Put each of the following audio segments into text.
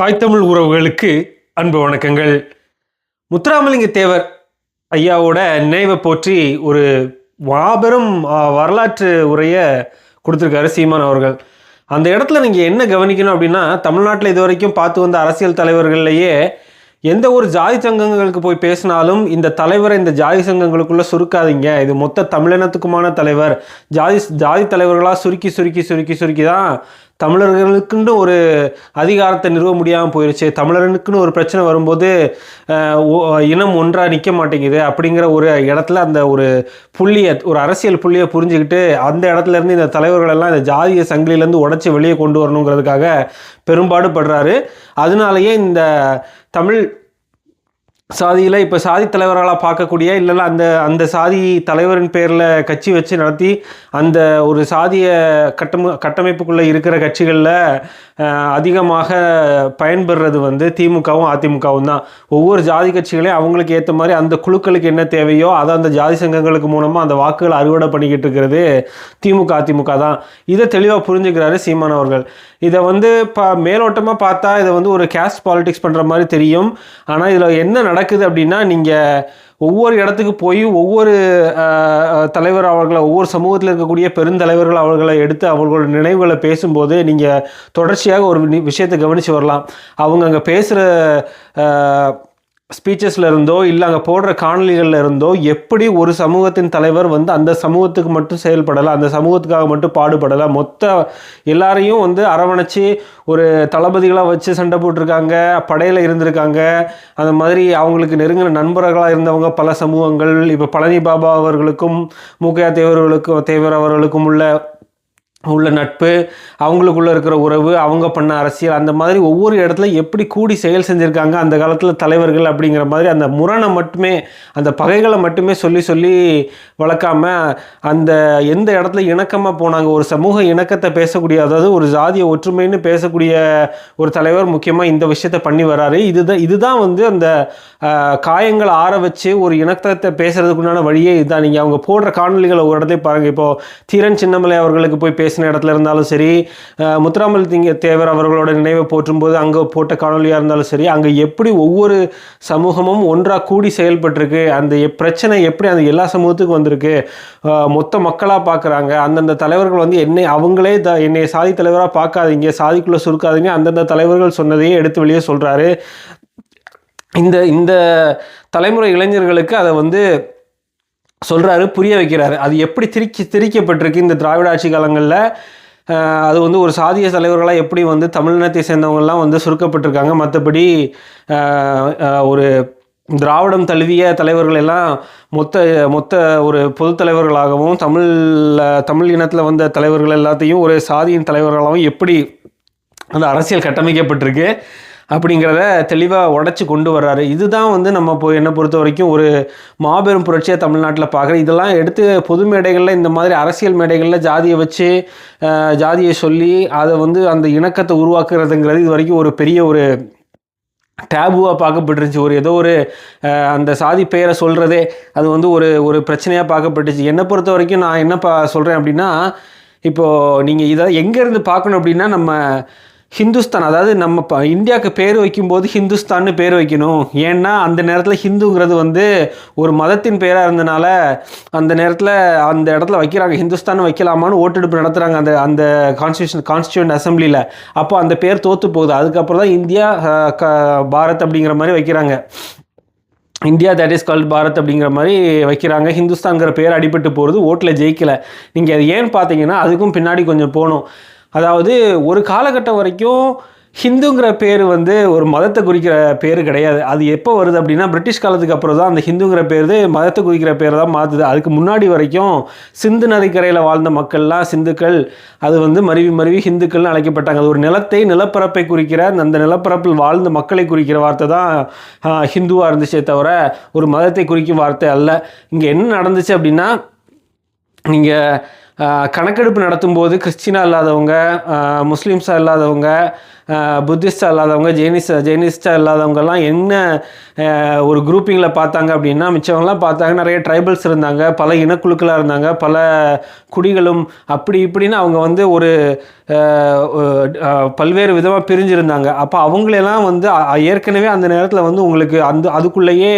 தாய் தமிழ் உறவுகளுக்கு அன்பு வணக்கங்கள். முத்துராமலிங்க தேவர் ஐயாவோட நினைவை போற்றி ஒரு மாபெரும் வரலாற்று உரையை கொடுத்துருக்காரு சீமான் அவர்கள். அந்த இடத்துல நீங்கள் என்ன கவனிக்கணும் அப்படின்னா தமிழ்நாட்டில் இது வரைக்கும் பார்த்து வந்த அரசியல் தலைவர்கள்லையே எந்த ஒரு ஜாதி சங்கங்களுக்கு போய் பேசினாலும் இந்த தலைவரை இந்த ஜாதி சங்கங்களுக்குள்ளே சுருக்காதீங்க. இது மொத்த தமிழினத்துக்குமான தலைவர். ஜாதி ஜாதி தலைவர்களாக சுருக்கி சுருக்கி சுருக்கி சுருக்கி தான் தமிழர்களுக்குன்னு ஒரு அதிகாரத்தை நிறுவ முடியாமல் போயிடுச்சு தமிழர்களுக்குன்னு ஒரு பிரச்சனை வரும்போது இனம் ஒன்றாக நிற்க மாட்டேங்குது அப்படிங்கிற ஒரு இடத்துல அந்த ஒரு புள்ளியை ஒரு அரசியல் புள்ளியை புரிஞ்சுக்கிட்டு அந்த இடத்துல இருந்து இந்த தலைவர்கள் எல்லாம் இந்த ஜாதிய சங்கிலியிலேருந்து உடச்சி வெளியே கொண்டு வரணுங்கிறதுக்காக பெரும்பாடு படுறாரு அதனாலேயே இந்த தமிழ் சாதியில் இப்போ சாதி தலைவர்களாக பார்க்கக்கூடிய இல்லைன்னா அந்த அந்த சாதி தலைவரின் பேரில் கட்சி வச்சு நடத்தி அந்த ஒரு சாதிய கட்டம கட்டமைப்புக்குள்ளே இருக்கிற கட்சிகளில் அதிகமாக பயன்பெறுறது வந்து திமுகவும் அதிமுகவும் தான். ஒவ்வொரு ஜாதி கட்சிகளையும் அவங்களுக்கு ஏற்ற மாதிரி அந்த குழுக்களுக்கு என்ன தேவையோ அதை அந்த ஜாதி சங்கங்களுக்கு மூலமாக அந்த வாக்குகளை அறுவடை பண்ணிக்கிட்டு இருக்கிறது திமுக அதிமுக தான். இதை தெளிவாக புரிஞ்சுக்கிறாரு சீமான் அவர்கள். இதை வந்து இப்போ மேலோட்டமாக பார்த்தா இதை வந்து ஒரு கேஸ்ட் பாலிடிக்ஸ் பண்ணுற மாதிரி தெரியும். ஆனால் இதில் என்ன நடக்குது அப்படின்னா நீங்கள் ஒவ்வொரு இடத்துக்கு போய் ஒவ்வொரு தலைவர் அவர்களை ஒவ்வொரு சமூகத்தில் இருக்கக்கூடிய பெருந்தலைவர்கள் அவர்களை எடுத்து அவர்களோட நினைவுகளை பேசும்போது நீங்கள் தொடர்ச்சியாக ஒரு விஷயத்தை கவனித்து வரலாம். அவங்க அங்கே பேசுகிற ஸ்பீச்சஸில் இருந்தோ இல்லை அங்கே போடுற காணொலிகளில் இருந்தோ எப்படி ஒரு சமூகத்தின் தலைவர் வந்து அந்த சமூகத்துக்கு மட்டும் செயல்படலை அந்த சமூகத்துக்காக மட்டும் பாடுபடலை மொத்த எல்லாரையும் வந்து அரவணைச்சு ஒரு தளபதிகளாக வச்சு சண்டை போட்டிருக்காங்க படையில் இருந்திருக்காங்க. அந்த மாதிரி அவங்களுக்கு நெருங்கின நண்பர்களாக இருந்தவங்க பல சமூகங்கள். இப்போ பழனி பாபா அவர்களுக்கும் மூக்கையா தேவர்களுக்கும் தேவர் அவர்களுக்கும் உள்ள உள்ள நட்பு அவங்களுக்குள்ளே இருக்கிற உறவு அவங்க பண்ண அரசியல் அந்த மாதிரி ஒவ்வொரு இடத்துல எப்படி கூடி செயல் செஞ்சுருக்காங்க அந்த காலத்தில் தலைவர்கள் அப்படிங்கிற மாதிரி அந்த முரணை மட்டுமே அந்த பகைகளை மட்டுமே சொல்லி சொல்லி வளர்க்காம அந்த எந்த இடத்துல இணக்கமாக போனாங்க ஒரு சமூக இணக்கத்தை பேசக்கூடிய அதாவது ஒரு ஜாதிய ஒற்றுமைன்னு பேசக்கூடிய ஒரு தலைவர் முக்கியமாக இந்த விஷயத்தை பண்ணி வராரு. இதுதான் இதுதான் வந்து அந்த காயங்களை ஆற வச்சு ஒரு இணக்கத்தை பேசுறதுக்குண்டான வழியே இதுதான் நீங்கள் அவங்க போடுற காணொலிகளை ஒரு இடத்தையும் பாருங்கள் இப்போது தீரன் சின்னமலை அவர்களுக்கு போய் பேசின இடத்துல இருந்தாலும் சரி முத்துராமல் திங்க தேவர் அவர்களோட நினைவை போற்றும் போது அங்கே போட்ட காணொலியாக இருந்தாலும் சரி அங்கே எப்படி ஒவ்வொரு சமூகமும் ஒன்றாக கூடி செயல்பட்டிருக்கு அந்த பிரச்சனை எப்படி அந்த எல்லா சமூகத்துக்கும் வந்திருக்கு மொத்த மக்களாக பார்க்குறாங்க அந்தந்த தலைவர்கள் வந்து என்னை அவங்களே த என்னை சாதி தலைவராக பார்க்காதீங்க சாதிக்குள்ளே சுருக்காதீங்க அந்தந்த தலைவர்கள் சொன்னதையே எடுத்து வெளியே சொல்கிறாரு இந்த இந்த தலைமுறை இளைஞர்களுக்கு அதை வந்து சொல்கிறாரு புரிய வைக்கிறாரு. அது எப்படி திரிக்கி திரிக்கப்பட்டிருக்கு இந்த திராவிட ஆட்சி காலங்களில் அது வந்து ஒரு சாதிய தலைவர்களாக எப்படி வந்து தமிழினத்தை சேர்ந்தவங்கலாம் வந்து சுருக்கப்பட்டிருக்காங்க? மற்றபடி ஒரு திராவிடம் தழுவிய தலைவர்கள் எல்லாம் மொத்த மொத்த ஒரு பொது தலைவர்களாகவும் தமிழ் தமிழ் இனத்தில் வந்த தலைவர்கள் எல்லாத்தையும் ஒரு சாதியின் தலைவர்களாகவும் எப்படி அந்த அரசியல் கட்டமைக்கப்பட்டிருக்கு? அப்படிங்கிறத தெளிவாக உடச்சி கொண்டு வர்றாரு. இதுதான் வந்து நம்ம இப்போ என்னை பொறுத்த வரைக்கும் ஒரு மாபெரும் புரட்சியாக தமிழ்நாட்டில் பார்க்குறேன். இதெல்லாம் எடுத்து பொது மேடைகளில் இந்த மாதிரி அரசியல் மேடைகளில் ஜாதியை வச்சு ஜாதியை சொல்லி அதை வந்து அந்த இணக்கத்தை உருவாக்குறதுங்கிறது இது வரைக்கும் ஒரு பெரிய ஒரு டேபுவாக பார்க்கப்பட்டுருச்சு ஒரு ஏதோ ஒரு அந்த சாதி பெயரை சொல்கிறதே அது வந்து ஒரு ஒரு பிரச்சனையாக பார்க்கப்பட்டுச்சு. என்னை பொறுத்த வரைக்கும் நான் என்ன பா சொல்கிறேன் அப்படின்னா இப்போது நீங்கள் இதை எங்கேருந்து பார்க்கணும் அப்படின்னா நம்ம ஹிந்துஸ்தான் அதாவது நம்ம இப்போ இந்தியாவுக்கு பேர் வைக்கும்போது ஹிந்துஸ்தான்னு பேர் வைக்கணும். ஏன்னா அந்த நேரத்தில் ஹிந்துங்கிறது வந்து ஒரு மதத்தின் பேராக இருந்தனால அந்த நேரத்தில் அந்த இடத்துல வைக்கிறாங்க. ஹிந்துஸ்தான் வைக்கலாமான்னு ஓட்டெடுப்பு நடத்துகிறாங்க அந்த அந்த கான்ஸ்டியூஷன் கான்ஸ்டியூண்ட் அசம்பிளியில் அப்போ அந்த பேர் தோற்று போகுது. அதுக்கப்புறம் தான் இந்தியா க பாரத் அப்படிங்கிற மாதிரி வைக்கிறாங்க. India that is called Bharat அப்படிங்கிற மாதிரி வைக்கிறாங்க. ஹிந்துஸ்தான்ங்கிற பேர் அடிபட்டு போகிறது ஓட்டில் ஜெயிக்கலை. நீங்கள் அது ஏன்னு பார்த்தீங்கன்னா அதுக்கும் பின்னாடி கொஞ்சம் போகணும். அதாவது ஒரு காலகட்டம் வரைக்கும் ஹிந்துங்கிற பேர் வந்து ஒரு மதத்தை குறிக்கிற பேர் கிடையாது. அது எப்போ வருது அப்படின்னா பிரிட்டிஷ் காலத்துக்கு அப்புறம் தான் அந்த ஹிந்துங்கிற பேர் மதத்தை குறிக்கிற பேர் தான் மாற்றுது அதுக்கு முன்னாடி வரைக்கும் சிந்து நதிக்கரையில் வாழ்ந்த மக்கள்லாம் சிந்துக்கள் அது வந்து மருவி மருவி ஹிந்துக்கள்னு அழைக்கப்பட்டாங்க. அது ஒரு நிலத்தை நிலப்பரப்பை குறிக்கிற அந்த நிலப்பரப்பில் வாழ்ந்த மக்களை குறிக்கிற வார்த்தை தான் ஹிந்துவாக இருந்துச்சே தவிர ஒரு மதத்தை குறிக்கும் வார்த்தை அல்ல. இங்கே என்ன நடந்துச்சு அப்படின்னா நீங்கள் கணக்கெடுப்பு நடத்தும் போது கிறிஸ்டினா இல்லாதவங்க முஸ்லீம்ஸாக இல்லாதவங்க புத்திஸ்டாக இல்லாதவங்க ஜெயினிஸ் ஜெயினிஸ்டாக இல்லாதவங்கெல்லாம் என்ன ஒரு குரூப்பிங்கில் பார்த்தாங்க அப்படின்னா மிச்சவங்கள்லாம் பார்த்தாங்க நிறைய ட்ரைபல்ஸ் இருந்தாங்க பல இனக்குழுக்களாக இருந்தாங்க பல குடிகளும் அப்படி இப்படின்னு அவங்க வந்து ஒரு பல்வேறு விதமாக பிரிஞ்சிருந்தாங்க. அப்போ அவங்களெல்லாம் வந்து ஏற்கனவே அந்த நேரத்தில் வந்து உங்களுக்கு அந்த அதுக்குள்ளேயே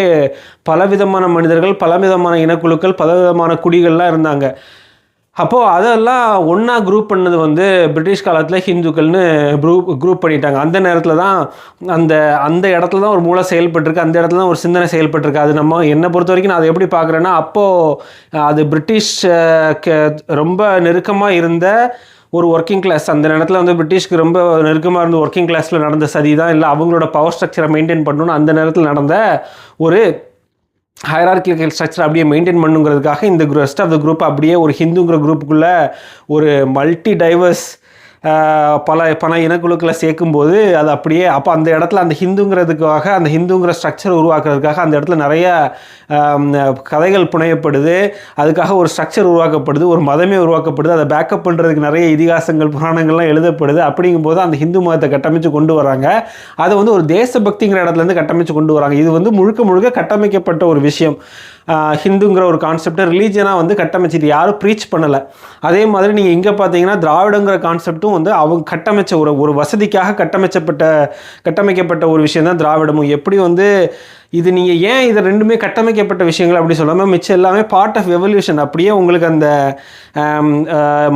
பலவிதமான மனிதர்கள் பலவிதமான இனக்குழுக்கள் பலவிதமான குடிகள்லாம் இருந்தாங்க. அப்போது அதெல்லாம் ஒன்றா குரூப் பண்ணது வந்து பிரிட்டிஷ் காலத்தில் ஹிந்துக்கள்னு குரூப் குரூப் பண்ணிட்டாங்க. அந்த நேரத்தில் தான் அந்த அந்த இடத்துல தான் ஒரு மூளை செயல்பட்டிருக்கு. அந்த இடத்துல தான் ஒரு சிந்தனை செயல்பட்டுருக்கு. அது நம்ம என்னை பொறுத்த வரைக்கும் நான் அதை எப்படி பார்க்குறேன்னா அப்போது அது பிரிட்டிஷ் ரொம்ப நெருக்கமாக இருந்த ஒரு ஒர்க்கிங் கிளாஸ் அந்த நேரத்தில் வந்து பிரிட்டிஷ்க்கு ரொம்ப நெருக்கமாக இருந்த ஒர்க்கிங் கிளாஸில் நடந்த சதி தான் இல்லை அவங்களோட பவர் ஸ்ட்ரக்சரை மெயின்டைன் பண்ணணும்னு அந்த நேரத்தில் நடந்த ஒரு ஹைரார்கிக்கல் ஸ்ட்ரக்சர் அப்படியே மெயின்டைன் பண்ணுங்கிறதுக்காக இந்த ரெஸ்ட் ஆஃப் த குரூப் அப்படியே ஒரு ஹிந்துங்கிற குரூப்புக்குள்ளே ஒரு மல்டி டைவர்ஸ் பல பல இனக்குழுக்களை சேர்க்கும்போது அது அப்படியே அப்போ அந்த இடத்துல அந்த ஹிந்துங்கிறதுக்காக அந்த ஹிந்துங்கிற ஸ்ட்ரக்சர் உருவாக்குறதுக்காக அந்த இடத்துல நிறைய கதைகள் புனையப்படுது. அதுக்காக ஒரு ஸ்ட்ரக்சர் உருவாக்கப்படுது ஒரு மதமே உருவாக்கப்படுது. அதை பேக்கப் பண்ணுறதுக்கு நிறைய இதிகாசங்கள் புராணங்கள்லாம் எழுதப்படுது. அப்படிங்கும்போது அந்த ஹிந்து மதத்தை கட்டமைச்சு கொண்டு வராங்க. அதை வந்து ஒரு தேசபக்திங்கிற இடத்துலேருந்து கட்டமைச்சு கொண்டு வராங்க. இது வந்து முழுக்க முழுக்க கட்டமைக்கப்பட்ட ஒரு விஷயம். ஹிந்துங்கிற ஒரு கான்செப்டை ரிலீஜனாக வந்து கட்டமைச்சிட்டு யாரும் ப்ரீச் பண்ணலை. அதே மாதிரி நீங்கள் இங்கே பார்த்தீங்கன்னா திராவிடங்கிற கான்செப்ட்டும் வந்து அவங்க கட்டமைச்ச ஒரு ஒரு வசதிக்காக கட்டமைச்சப்பட்ட கட்டமைக்கப்பட்ட ஒரு விஷயம் தான் திராவிடமும். எப்படி வந்து இது நீங்கள் ஏன் இது ரெண்டுமே கட்டமைக்கப்பட்ட விஷயங்கள் அப்படி சொல்லாமல் மிச்சம் எல்லாமே பார்ட் ஆஃப் எவல்யூஷன் அப்படியே உங்களுக்கு அந்த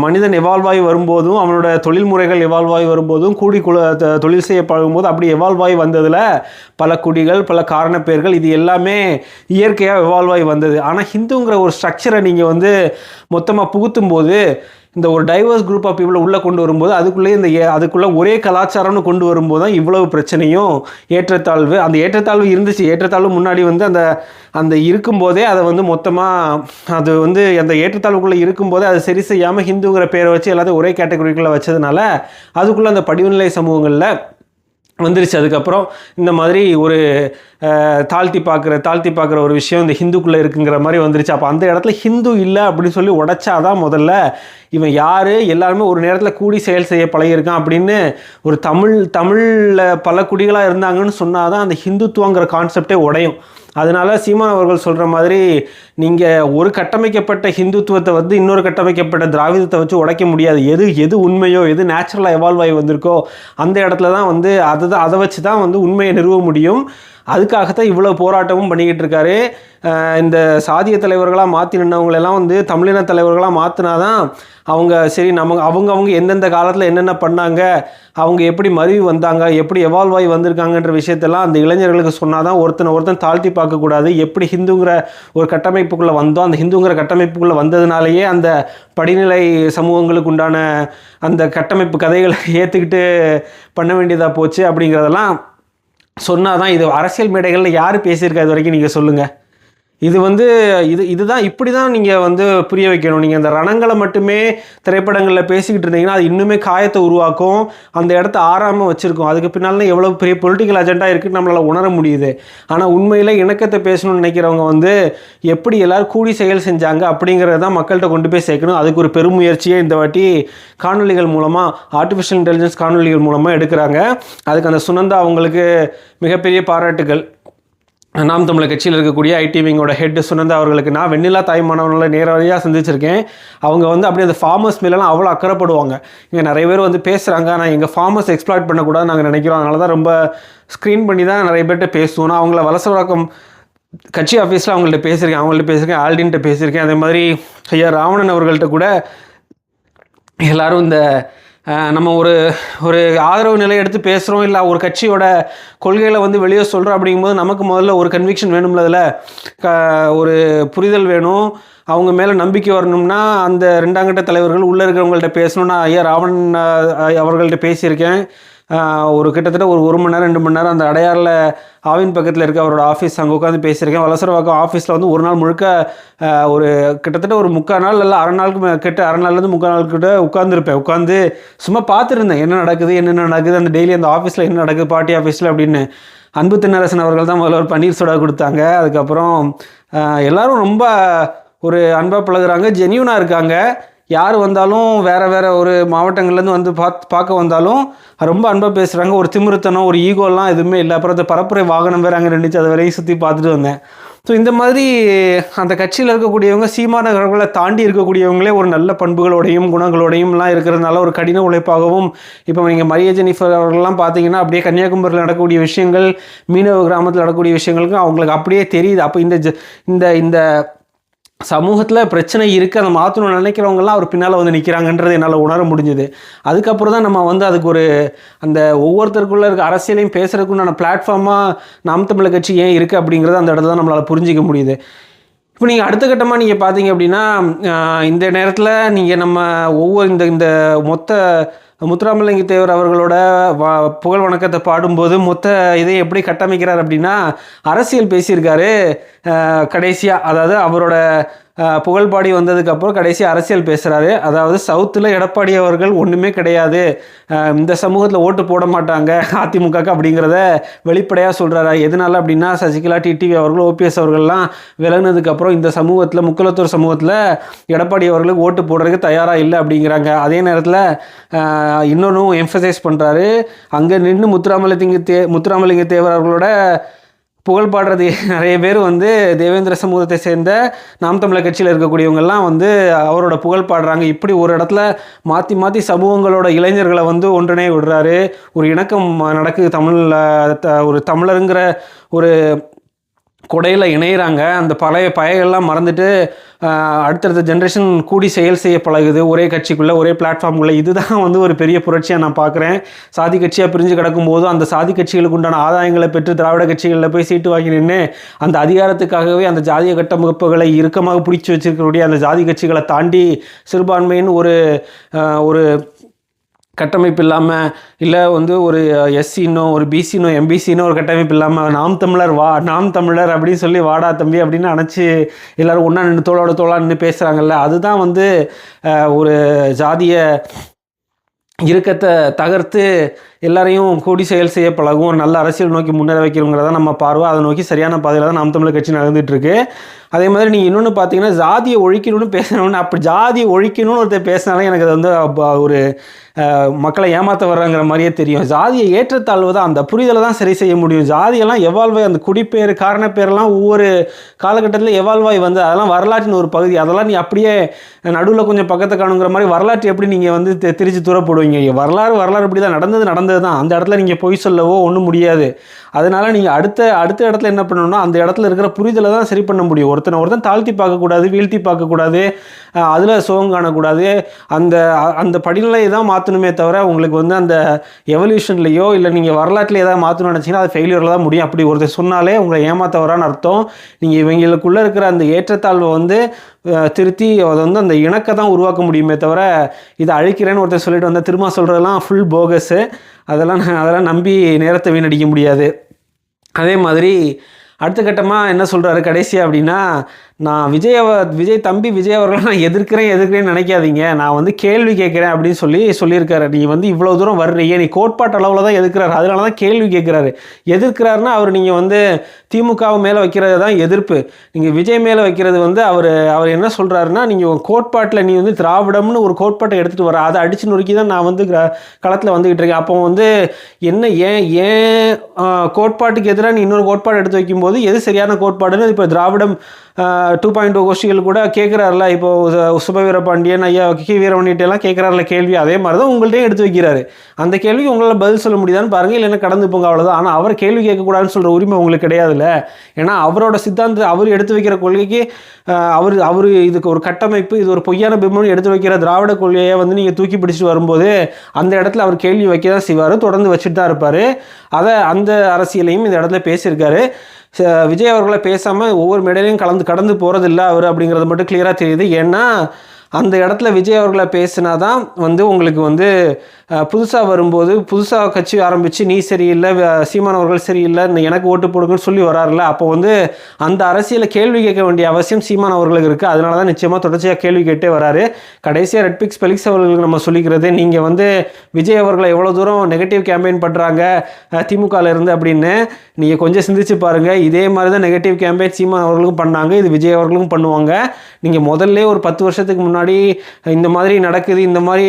மனிதன் எவால்வ் ஆகி வரும்போதும் அவனோட தொழில் முறைகள் எவால்வ் ஆகி வரும்போதும் கூடி குல தொழில் செய்ய பழகும்போது அப்படி எவால்வ் ஆகி வந்ததில் பல குடிகள் பல காரணப்பேர்கள் இது எல்லாமே இயற்கையாக எவால்வ் ஆகி வந்தது. ஆனால் ஹிந்துங்கிற ஒரு ஸ்ட்ரக்சரை நீங்கள் வந்து மொத்தமாக புகுத்தும் போது இந்த ஒரு டைவர்ஸ் குரூப் ஆஃப் பீப்புளை உள்ளே கொண்டு வரும்போது அதுக்குள்ளேயே இந்த அதுக்குள்ளே ஒரே கலாச்சாரம்னு கொண்டு வரும்போது தான் இவ்வளவு பிரச்சனையும் ஏற்றத்தாழ்வு அந்த ஏற்றத்தாழ்வு இருந்துச்சு. ஏற்றத்தாழ்வு முன்னாடி வந்து அந்த அந்த இருக்கும்போதே அதை வந்து மொத்தமாக அது வந்து அந்த ஏற்றத்தாழ்வுக்குள்ளே இருக்கும்போதே அதை சரி செய்யாமல் ஹிந்துங்கிற பேரை வச்சு எல்லாத்தையும் ஒரே கேட்டகரிக்குள்ளே வச்சதுனால அதுக்குள்ளே அந்த படிவுநிலை சமூகங்களில் வந்துருச்சு. அதுக்கப்புறம் இந்த மாதிரி ஒரு தாழ்த்தி பார்க்குற தாழ்த்தி பார்க்குற ஒரு விஷயம் இந்த ஹிந்துக்குள்ளே இருக்குங்கிற மாதிரி வந்துருச்சு. அப்போ அந்த இடத்துல ஹிந்து இல்லை அப்படின்னு சொல்லி உடைச்சாதான் முதல்ல இவன் யார்? எல்லாருமே ஒரு நேரத்தில் கூடி செயல் செய்ய பழகியிருக்கான் அப்படின்னு ஒரு தமிழ் தமிழில் பல குடிகளாக இருந்தாங்கன்னு சொன்னால் தான் அந்த ஹிந்துத்துவங்கிற கான்செப்டே உடையும். அதனால சீமான் அவர்கள் சொல்கிற மாதிரி நீங்கள் ஒரு கட்டமைக்கப்பட்ட ஹிந்துத்துவத்தை வந்து இன்னொரு கட்டமைக்கப்பட்ட திராவிதத்தை வச்சு உடைக்க முடியாது. எது எது உண்மையோ எது நேச்சுரலாக எவால்வ் ஆகி வந்திருக்கோ அந்த இடத்துல தான் வந்து அதை தான் அதை வச்சு தான் வந்து உண்மையை நிறுவ முடியும். அதுக்காகத்தான் இவ்வளோ போராட்டமும் பண்ணிக்கிட்டு இருக்காரு. இந்த சாதிய தலைவர்களாக மாற்றி நின்றவங்களெல்லாம் வந்து தமிழின தலைவர்களாக மாற்றினாதான் அவங்க சரி நம்ம அவங்கவுங்க எந்தெந்த காலத்தில் என்னென்ன பண்ணாங்க அவங்க எப்படி மருவி வந்தாங்க எப்படி எவால்வ் ஆகி வந்திருக்காங்கன்ற விஷயத்தெல்லாம் அந்த இளைஞர்களுக்கு சொன்னால் தான் ஒருத்தனை ஒருத்தன் தாழ்த்தி பார்க்கக்கூடாது. எப்படி ஹிந்துங்கிற ஒரு கட்டமைப்புக்குள்ளே வந்தோம் அந்த ஹிந்துங்கிற கட்டமைப்புக்குள்ளே வந்ததுனாலேயே அந்த படிநிலை சமூகங்களுக்கு உண்டான அந்த கட்டமைப்பு கதைகளை ஏற்றுக்கிட்டு பண்ண வேண்டியதாக போச்சு அப்படிங்கிறதெல்லாம் சொன்னால் தான் இது அரசியல் மேடைகளில் யார் பேசியிருக்கா இது வரைக்கும் நீங்கள் சொல்லுங்கள் இது வந்து இது இதுதான் இப்படி தான் நீங்கள் வந்து புரிய வைக்கணும். நீங்கள் அந்த ரணங்களை மட்டுமே திரைப்படங்களில் பேசிக்கிட்டு இருந்தீங்கன்னா அது இன்னுமே காயத்தை உருவாக்கும். அந்த இடத்த ஆறாமல் வச்சுருக்கோம். அதுக்கு பின்னால் எவ்வளோ பெரிய பொலிட்டிக்கல் அஜெண்டா இருக்குன்னு நம்மளால் உணர முடியுது. ஆனால் உண்மையில் இணக்கத்தை பேசணும்னு நினைக்கிறவங்க வந்து எப்படி எல்லோரும் கூடி செயல் செஞ்சாங்க அப்படிங்கிறத தான் மக்கள்கிட்ட கொண்டு போய் சேர்க்கணும். அதுக்கு ஒரு பெருமுயற்சியை இந்த வாட்டி காணொலிகள் மூலமாக ஆர்டிஃபிஷியல் இன்டெலிஜென்ஸ் காணொலிகள் மூலமாக எடுக்கிறாங்க. அதுக்கு அந்த சுனந்தா அவங்களுக்கு மிகப்பெரிய பாராட்டுகள். நாம் தமிழர் கட்சியில் இருக்கக்கூடிய ஐடிவிங்கோட ஹெட் சுனந்தா அவர்களுக்கு நான் வெண்ணிலா தாய்மானவர்களை நேரடியாக சந்திச்சிருக்கேன். அவங்க வந்து அப்படியே அந்த ஃபார்மர்ஸ் மேலாம் அவ்வளோ அக்கறைப்படுவாங்க. இங்கே நிறைய பேர் வந்து பேசுகிறாங்க ஆனால் எங்கள் ஃபார்மர்ஸ் எக்ஸ்ப்ளாய்ட் பண்ணக்கூடாது நாங்கள் நினைக்கிறோம். அதனால தான் ரொம்ப ஸ்க்ரீன் பண்ணி தான் நிறைய பேர்கிட்ட பேசுவோம். அவங்கள வலசவாக்கம் கட்சி ஆஃபீஸில் அவங்கள்ட்ட பேசியிருக்கேன். அவங்கள்ட்ட பேசியிருக்கேன். ஆல்டின்ட்ட பேசியிருக்கேன். அதே மாதிரி ஐயா ராவணன் அவர்கள்ட்ட கூட எல்லாரும் இந்த நம்ம ஒரு ஒரு ஆதரவு நிலை எடுத்து பேசுகிறோம் இல்லை ஒரு கட்சியோட கொள்கையில் வந்து வெளியே சொல்கிறோம் அப்படிங்கும்போது நமக்கு முதல்ல ஒரு கன்விக்ஷன் வேணும்ல அதில்? க ஒரு புரிதல் வேணும். அவங்க மேலே நம்பிக்கை வரணும்னா அந்த ரெண்டாங்கட்ட தலைவர்கள் உள்ளே இருக்கிறவங்கள்ட்ட பேசணும்னா ஐயா ராவண் அவர்கள்ட்ட பேசியிருக்கேன். ஒரு கிட்டத்தட்ட ஒரு ஒரு மணி நேரம் ரெண்டு மணி நேரம் அந்த அடையாரில் ஆவின் பக்கத்தில் இருக்க அவரோட ஆஃபீஸ் அங்கே உட்காந்து பேசியிருக்கேன். வலசரவாக்கம் ஆஃபீஸில் வந்து ஒரு நாள் முழுக்க ஒரு கிட்டத்தட்ட ஒரு முக்கால் நாள் இல்லை அரை நாளுக்கு மே- கிட்ட அரை நாள்லேருந்து முக்கால் நாள் கிட்ட உட்காந்துருப்பேன் உட்காந்து சும்மா பார்த்துருந்தேன். என்ன நடக்குது என்னென்ன நடக்குது அந்த டெய்லி அந்த ஆஃபீஸில் என்ன நடக்குது பார்ட்டி ஆஃபீஸில் அப்படின்னு. அன்பு தென்னரசன் அவர்கள் தான் முதல்ல ஒரு பன்னீர் சோடா கொடுத்தாங்க. அதுக்கப்புறம் எல்லோரும் ரொம்ப ஒரு அன்பாக பழகுறாங்க ஜெனியூனாக இருக்காங்க. யார் வந்தாலும் வேறு வேறு ஒரு மாவட்டங்கள்லேருந்து வந்து பார்த்து பார்க்க வந்தாலும் ரொம்ப அன்பாக பேசுகிறாங்க ஒரு திமிருத்தனம் ஒரு ஈகோலாம் எதுவுமே இல்லை. அப்புறம் அந்த பரப்புரை வாகனம் வேறு அங்கே நின்றுச்சு அதை வரையும் சுற்றி பார்த்துட்டு வந்தேன். ஸோ இந்த மாதிரி அந்த கட்சியில் இருக்கக்கூடியவங்க சீமானவர்களை தாண்டி இருக்கக்கூடியவங்களே ஒரு நல்ல பண்புகளோடையும் குணங்களோடையும்லாம் இருக்கிறதுனால ஒரு கடின உழைப்பாகவும் இப்போ நீங்கள் மரிய ஜெனிஃபர் அவர்கள்லாம் பார்த்தீங்கன்னா அப்படியே கன்னியாகுமரியில் நடக்கக்கூடிய விஷயங்கள் மீனவ கிராமத்தில் நடக்கக்கூடிய விஷயங்களுக்கு அவங்களுக்கு அப்படியே தெரியுது. அப்போ இந்த இந்த இந்த சமூகத்தில் பிரச்சனை இருக்குது அதை மாற்றணும்னு நினைக்கிறவங்கலாம் அவர் பின்னால் வந்து நிற்கிறாங்கன்றது என்னால் உணர முடிஞ்சுது. அதுக்கப்புறம் தான் நம்ம வந்து அதுக்கு ஒரு அந்த ஒவ்வொருத்தருக்குள்ளே இருக்க அரசியலையும் பேசுகிறதுக்குண்டான பிளாட்ஃபார்மாக நாம் தமிழர் கட்சி ஏன் இருக்குது அப்படிங்கிறத அந்த இடத்துல தான் நம்மளால் புரிஞ்சிக்க முடியுது. இப்போ நீங்கள் அடுத்த கட்டமாக நீங்கள் பார்த்தீங்க அப்படின்னா இந்த நேரத்தில் நீங்கள் நம்ம ஒவ்வொரு இந்த இந்த மொத்த முத்துராமலிங்க தேவர் அவர்களோட வ புகழ் வணக்கத்தை பாடும்போது மொத்த இதை எப்படி கட்டமைக்கிறார் அப்படின்னா அரசியல் பேசியிருக்காரு கடைசியாக அதாவது அவரோட புகழ்பாடி வந்ததுக்கப்புறம் கடைசி அரசியல் பேசுகிறாரு அதாவது சவுத்தில் எடப்பாடி அவர்கள் ஒன்றுமே கிடையாது. இந்த சமூகத்தில் ஓட்டு போட மாட்டாங்க. அதிமுகக்கு அப்படிங்கிறத வெளிப்படையாக சொல்கிறாரு எதனால அப்படின்னா சசிகலா டிடிவி அவர்கள் ஓபிஎஸ் அவர்கள்லாம் விலகினதுக்கப்புறம் இந்த சமூகத்தில் முக்குலத்தூர் சமூகத்தில் எடப்பாடி அவர்களுக்கு ஓட்டு போடுறதுக்கு தயாராக இல்லை அப்படிங்கிறாங்க. அதே நேரத்தில் இன்னொன்றும் எம்ஃபசைஸ் பண்ணுறாரு அங்கே நின்று முத்துராமலிங்க தே முத்துராமலிங்க தேவர் அவர்களோட புகழ் பாடுறது நிறைய பேர் வந்து தேவேந்திர சமூகத்தை சேர்ந்த நாம் தமிழர் கட்சியில் இருக்கக்கூடியவங்கெல்லாம் வந்து அவரோட புகழ் பாடுறாங்க. இப்படி ஒரு இடத்துல மாற்றி மாற்றி சமூகங்களோட இளைஞர்களை வந்து ஒன்றினே விடுறாரு. ஒரு இணக்கம் நடக்குது தமிழில் ஒரு தமிழருங்கிற ஒரு கொடையில் இணையிறாங்க. அந்த பழைய பயங்கள்லாம் மறந்துட்டு அடுத்தடுத்த ஜென்ரேஷன் கூடி செயல் செய்ய பழகுது. ஒரே கட்சிக்குள்ளே ஒரே பிளாட்ஃபார்முக்குள்ளே இதுதான் வந்து ஒரு பெரிய புரட்சியாக நான் பார்க்குறேன். சாதி கட்சியாக பிரிஞ்சு கிடக்கும்போது அந்த சாதி கட்சிகளுக்கு உண்டான ஆதாயங்களை பெற்று திராவிட கட்சிகளில் போய் சீட்டு வாங்கி நின்று அந்த அதிகாரத்துக்காகவே அந்த ஜாதிய கட்டமைப்புகளை இறுக்கமாக பிடிச்சி வச்சிருக்கக்கூடிய அந்த ஜாதி கட்சிகளை தாண்டி சிறுபான்மையின் ஒரு ஒரு கட்டமைப்பு இல்லாமல் இல்லை வந்து ஒரு எஸ்சினோ ஒரு பிசினோ எம்பிசினோ ஒரு கட்டமைப்பு இல்லாமல் நாம் தமிழர் வா நாம் தமிழர் அப்படின்னு சொல்லி வாடா தம்பி அப்படின்னு அணைச்சி எல்லோரும் ஒன்றா நின்று தோளோட தோளா நின்று பேசுகிறாங்கல்ல அதுதான் வந்து ஒரு ஜாதிய இறுக்கத்தை தகர்த்து எல்லாரையும் கூடி செயல் செய்ய பழகும் ஒரு நல்ல அரசியல் நோக்கி முன்னேற வைக்கிறவங்கிறத நம்ம பார்வை. அதை நோக்கி சரியான பாதையில் தான் நாம் தமிழர் கட்சி நடந்துகிட்ருக்கு இருக்கு அதே மாதிரி நீங்கள் இன்னொன்று பார்த்தீங்கன்னா ஜாதியை ஒழிக்கணும்னு பேசணும்னு அப்படி ஜாதியை ஒழிக்கணும்னு ஒருத்தர் பேசினாலே எனக்கு அது வந்து ஒரு மக்களை ஏமாற்ற வர்றாங்கிற மாதிரியே தெரியும். ஜாதியை ஏற்றத்தாழ்வு தான். அந்த புரிதலை தான் சரி செய்ய முடியும். ஜாதியெல்லாம் எவால்வ் அந்த குடிப்பேர் காரணப்பேரெல்லாம் ஒவ்வொரு காலகட்டத்தில் எவால்வாய் வந்து அதெல்லாம் வரலாற்றின் ஒரு பகுதி. அதெல்லாம் நீ அப்படியே நடுவில் கொஞ்சம் பக்கத்தை காணுங்கிற மாதிரி வரலாற்று எப்படி நீங்கள் வந்து தி- திரிச்சு தூரப்படுவீங்க? வரலாறு வரலாறு இப்படி தான் நடந்தது நடந்தது தான் அந்த இடத்துல நீங்கள் பொய் சொல்லவோ ஒன்றும் முடியாது. அதனால நீங்கள் அடுத்த அடுத்த இடத்துல என்ன பண்ணணும்னா அந்த இடத்துல இருக்கிற புரிதலை தான் சரி பண்ண முடியும். ஒருத்தனை ஒருத்தன் தாழ்த்தி பார்க்கக்கூடாது வீழ்த்தி பார்க்கக்கூடாது. அதில் சோகம் காணக்கூடாது. அந்த அந்த படிநிலையை தான் மாற்றணுமே தவிர உங்களுக்கு வந்து அந்த எவல்யூஷன்லேயோ இல்லை நீங்கள் வரலாற்றில் ஏதாவது மாற்றணும்னு நினச்சிங்கன்னா அது ஃபெயிலியரில் தான் முடியும். அப்படி ஒருத்தர் சொன்னாலே உங்களை ஏமாத்த வரான்னு அர்த்தம். நீங்கள் இவங்களுக்குள்ளே இருக்கிற அந்த ஏற்றத்தாழ்வை வந்து திருத்தி அதை வந்து அந்த இணக்க தான் உருவாக்க முடியுமே தவிர இதை அழிக்கிறேன்னு ஒருத்தர் சொல்லிட்டு வந்தால் திரும்ப சொல்கிறதெல்லாம் ஃபுல் போகஸு அதெல்லாம் நான் அதெல்லாம் நம்பி நேரத்தை வீணடிக்க முடியாது. அதே மாதிரி அடுத்த கட்டமாக என்ன சொல்கிறாரு கடைசி அப்படின்னா நான் விஜய் விஜய் தம்பி விஜய் அவர்களை நான் எதிர்க்கிறேன் எதிர்க்கிறேன்னு நினைக்காதீங்க. நான் வந்து கேள்வி கேட்குறேன் அப்படின்னு சொல்லி சொல்லியிருக்காரு. நீ வந்து இவ்வளோ தூரம் வர்றீங்க. நீ கோட்பாட்டு அளவில் தான் எதிர்க்கிறாரு. அதனால தான் கேள்வி கேட்குறாரு. எதிர்க்கிறாருன்னா அவர் நீங்கள் வந்து திமுகவை மேலே வைக்கிறது தான் எதிர்ப்பு. நீங்கள் விஜய் மேலே வைக்கிறது வந்து அவர் அவர் என்ன சொல்கிறாருன்னா நீங்கள் கோட்பாட்டில் நீ வந்து திராவிடம்னு ஒரு கோட்பாட்டை எடுத்துகிட்டு வர அதை அடிச்சு நொறுக்கி தான் நான் வந்து களத்தில் வந்துக்கிட்டு இருக்கேன். அப்போ வந்து என்ன ஏன் ஏன் கோட்பாட்டுக்கு எதிராக நீ இன்னொரு கோட்பாடு எடுத்து வைக்கும்போது எது சரியான கோட்பாடுன்னு இப்போ திராவிடம் டூ பாயிண்ட் டூ கோஷ்டிகள் கூட கேட்குறாருல இப்போ சுப சுபவீர பாண்டியன் ஐயா கி வீரமணிட்டெல்லாம் கேட்குறாருல கேள்வி. அதே மாதிரி தான் உங்கள்ட்டையும் எடுத்து வைக்கிறாரு. அந்த கேள்விக்கு உங்களால் பதில் சொல்ல முடியுதான்னு பாருங்கள் இல்லைன்னா கடந்து போங்க அவ்வளோதான் ஆனால் அவர் கேள்வி கேட்கக்கூடாதுன்னு சொல்கிற உரிமை உங்களுக்கு கிடையாதுல்ல. ஏன்னா அவரோட சித்தாந்த அவர் எடுத்து வைக்கிற கொள்கைக்கு அவர் அவர் இதுக்கு ஒரு கட்டமைப்பு இது ஒரு பொய்யான பிம்பம்னு எடுத்து வைக்கிற திராவிட கொள்கையை வந்து நீங்கள் தூக்கி பிடிச்சிட்டு வரும்போது அந்த இடத்துல அவர் கேள்வி வைக்க தான் செய்வார். தொடர்ந்து வச்சுட்டு தான் இருப்பார். அதை அந்த அரசியலையும் இந்த இடத்துல பேசியிருக்காரு. விஜய் அவர்களை பேசாமல் ஒவ்வொரு மேடையிலையும் கலந்து கடந்து போகிறதில்ல அவர் அப்படிங்கிறது மட்டும் கிளியராக தெரியுது. ஏன்னா அந்த இடத்துல விஜய் அவர்களை பேசினா தான் வந்து உங்களுக்கு வந்து புதுசாக வரும்போது புதுசாக கட்சி ஆரம்பித்து நீ சரியில்லை வ- சீமான் அவர்கள் சரியில்லை இந்த எனக்கு ஓட்டு போடுங்கன்னு சொல்லி வராருல அப்போ வந்து அந்த அரசியலை கேள்வி கேட்க வேண்டிய அவசியம் சீமான் அவர்களுக்கு இருக்குது அதனால தான் நிச்சயமாக தொடர்ச்சியாக கேள்வி கேட்டே வராரு. கடைசியாக ரெட் பிக்ஸ் பெலிக்ஸ் அவர்களுக்கு நம்ம சொல்லிக்கிறது நீங்கள் வந்து விஜய் அவர்களை எவ்வளோ தூரம் நெகட்டிவ் கேம்பெயின் பண்ணுறாங்க திமுகவில் இருந்து? அப்படின்னு நீங்கள் கொஞ்சம் சிந்திச்சு பாருங்கள் இதே மாதிரி தான் நெகட்டிவ் கேம்பெயின் சீமான் அவர்களுக்கும் பண்ணாங்க இது விஜய் அவர்களுக்கும் பண்ணுவாங்க. நீங்கள் முதல்ல ஒரு பத்து வருஷத்துக்கு முன்னாடி முன்னாடி இந்த மாதிரி நடக்குது இந்த மாதிரி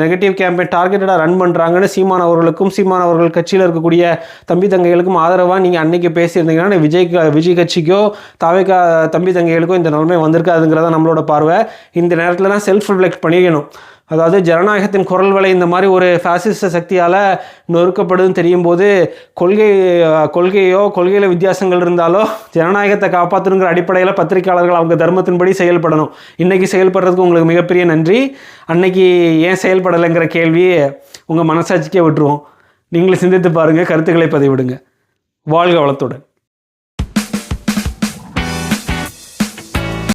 நெகட்டிவ் கேம்பெயின் டார்கெட்டடாக ரன் பண்ணுறாங்கன்னு சீமான் அவர்களுக்கும் சீமான் அவர்கள் கட்சியில் இருக்கக்கூடிய தம்பி தங்கைகளுக்கும் ஆதரவாக நீங்கள் அன்னைக்கு பேசியிருந்தீங்கன்னா விஜய் விஜய் கட்சிக்கோ தாவேக்கா தம்பி தங்கைகளுக்கோ இந்த நிலைமை வந்திருக்காதுங்கிறத நம்மளோட பார்வை. இந்த நேரத்தில் தான் செல்ஃப் ரிஃப்ளெக்ட் பண்ணிக்கணும் அதாவது ஜனநாயகத்தின் குரல் வலை இந்த மாதிரி ஒரு ஃபேசிஸ்ட சக்தியால் நொறுக்கப்படுதுன்னு தெரியும் போது கொள்கை கொள்கையோ கொள்கையில் வித்தியாசங்கள் இருந்தாலோ ஜனநாயகத்தை காப்பாற்றணுங்கிற அடிப்படையில் பத்திரிக்கையாளர்கள் அவங்க தர்மத்தின்படி செயல்படணும். இன்றைக்கி செயல்படுறதுக்கு உங்களுக்கு மிகப்பெரிய நன்றி. அன்னைக்கு ஏன் செயல்படலைங்கிற கேள்வியை உங்கள் மனசாட்சிக்கே விட்டுருவோம். நீங்களும் சிந்தித்து பாருங்கள் கருத்துக்களை பதிவிடுங்க. வாழ்க வளத்துடன்.